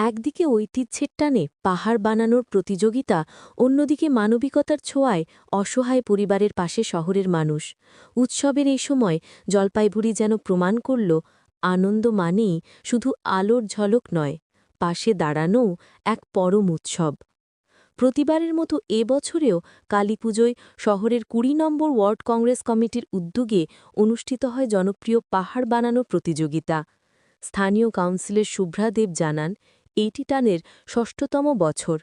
একদিকে ঐতিহ্যের টানে পাহাড় বানানোর প্রতিযোগিতা, অন্যদিকে মানবিকতার ছোঁয়ায় অসহায় পরিবারের পাশে শহরের মানুষ। উৎসবের এই সময় জলপাইগুড়ি যেন প্রমাণ করল, আনন্দ মানেই শুধু আলোর ঝলক নয়, পাশে দাঁড়ানোও এক পরম উৎসব। প্রতিবারের মতো এবছরেও কালীপুজোয় শহরের কুড়ি নম্বর ওয়ার্ড কংগ্রেস কমিটির উদ্যোগে অনুষ্ঠিত হয় জনপ্রিয় পাহাড় বানানো প্রতিযোগিতা। স্থানীয় কাউন্সিলর শুভ্রা দেব জানান এইটি টানের ষষ্ঠতম বছর।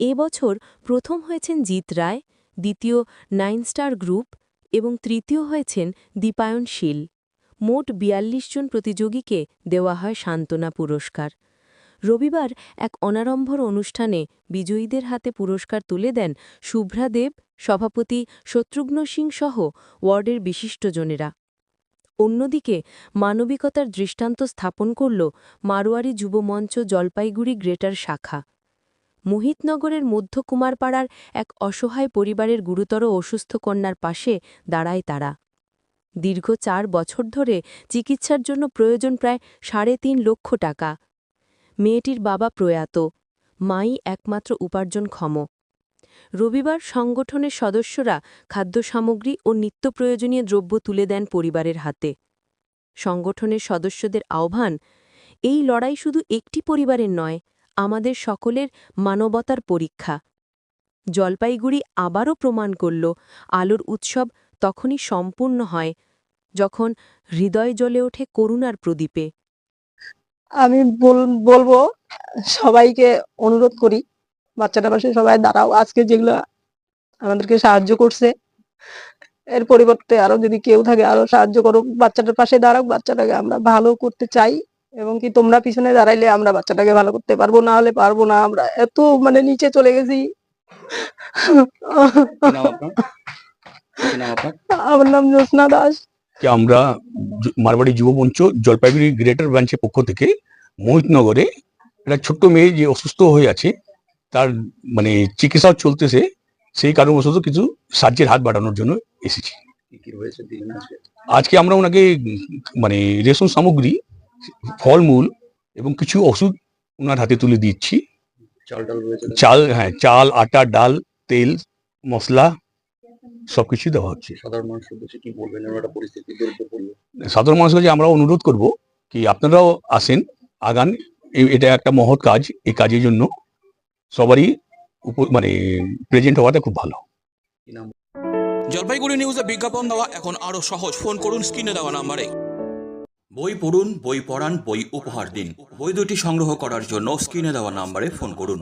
এ বছর প্রথম হয়েছেন জিৎ রায়, দ্বিতীয় নাইন স্টার গ্রুপ এবং তৃতীয় হয়েছেন দীপায়ন শীল মোট বিয়াল্লিশ জন প্রতিযোগীকে দেওয়া হয় সান্ত্বনা পুরস্কার। রবিবার এক অনারম্ভর অনুষ্ঠানে বিজয়ীদের হাতে পুরস্কার তুলে দেন শুভ্রা দেব, সভাপতি শত্রুঘ্ন সিং সহ ওয়ার্ডের বিশিষ্টজনেরা অন্যদিকে, মানবিকতার দৃষ্টান্ত স্থাপন করল মারোয়ারি যুবমঞ্চ জলপাইগুড়ি গ্রেটার শাখা। মোহিতনগরের মধ্য কুমারপাড়ার এক অসহায় পরিবারের গুরুতর অসুস্থ কন্যার পাশে দাঁড়ায় তারা। দীর্ঘ চার বছর ধরে চিকিৎসার জন্য প্রয়োজন প্রায় সাড়ে তিন লক্ষ টাকা। মেয়েটির বাবা প্রয়াত। মাই একমাত্র উপার্জনক্ষম। রবিবার সংগঠনের সদস্যরা খাদ্য সামগ্রী ও নিত্য প্রয়োজনীয় দ্রব্য তুলে দেন পরিবারের হাতে। সংগঠনের সদস্যদের আহ্বান, এই লড়াই শুধু একটি পরিবারের নয়, আমাদের সকলের মানবতার পরীক্ষা। জলপাইগুড়ি আবারও প্রমাণ করল, আলোর উৎসব তখনই সম্পূর্ণ হয় যখন হৃদয় জ্বলে ওঠে করুণার প্রদীপে। আমি বল- বলব সবাইকে অনুরোধ করি বাচ্চাটা পাশে সবাই দাঁড়াও আজকে যেগুলো আমাদেরকে সাহায্য করছে এর পরিবর্তে আরও যদি কেউ থাকে আরও সাহায্য করো। বাচ্চাটার পাশে দাঁড়াও বাচ্চাটাকে আমরা ভালো করতে চাই এবং কি তোমরা পিছনে দাঁড়াইলে আমরা বাচ্চাটাকে ভালো করতে পারব না হলে পারব না। আমরা এত মানে নিচে চলে গেছি। আমার নাম জ্যোৎস্না দাস। যে আমরা মারবাড়ি যুব মঞ্চ জলপাইগুড়ি গ্রেটার ব্রাঞ্চের পক্ষ থেকে মোহিতনগরে একটা ছোট্ট মেয়ে যে অসুস্থ হয়ে আছে তার মানে চিকিৎসাও চলতেছে সেই কারণবশত কিছু সাহায্যের হাত বাড়ানোর জন্য এসেছি। আজকে? আমরা ওনাকে মানে রেশন সামগ্রী ফলমূল এবং কিছু ওষুধ ওনার হাতে তুলে দিচ্ছি। চাল হ্যাঁ চাল আটা ডাল তেল মশলা সবকিছু দেওয়া হচ্ছে। সাধারণ মানুষের উদ্দেশ্যে কি বলবেন? পরিস্থিতি সাধারণ মানুষের কাছে আমরা অনুরোধ করব কি আপনারাও আসেন আগান। এটা একটা মহৎ কাজ এই কাজের জন্য। সবারই উপ- মানে প্রেজেন্ট হওয়াটা খুব ভালো। জলপাইগুড়ি নিউজে বিজ্ঞাপন দেওয়া এখন আরও সহজ। ফোন করুন স্ক্রিনে দেওয়া নাম্বারে বই পড়ুন বই পড়ান বই উপহার দিন। বই দুটি সংগ্রহ করার জন্য স্ক্রিনে দেওয়া নাম্বারে ফোন করুন।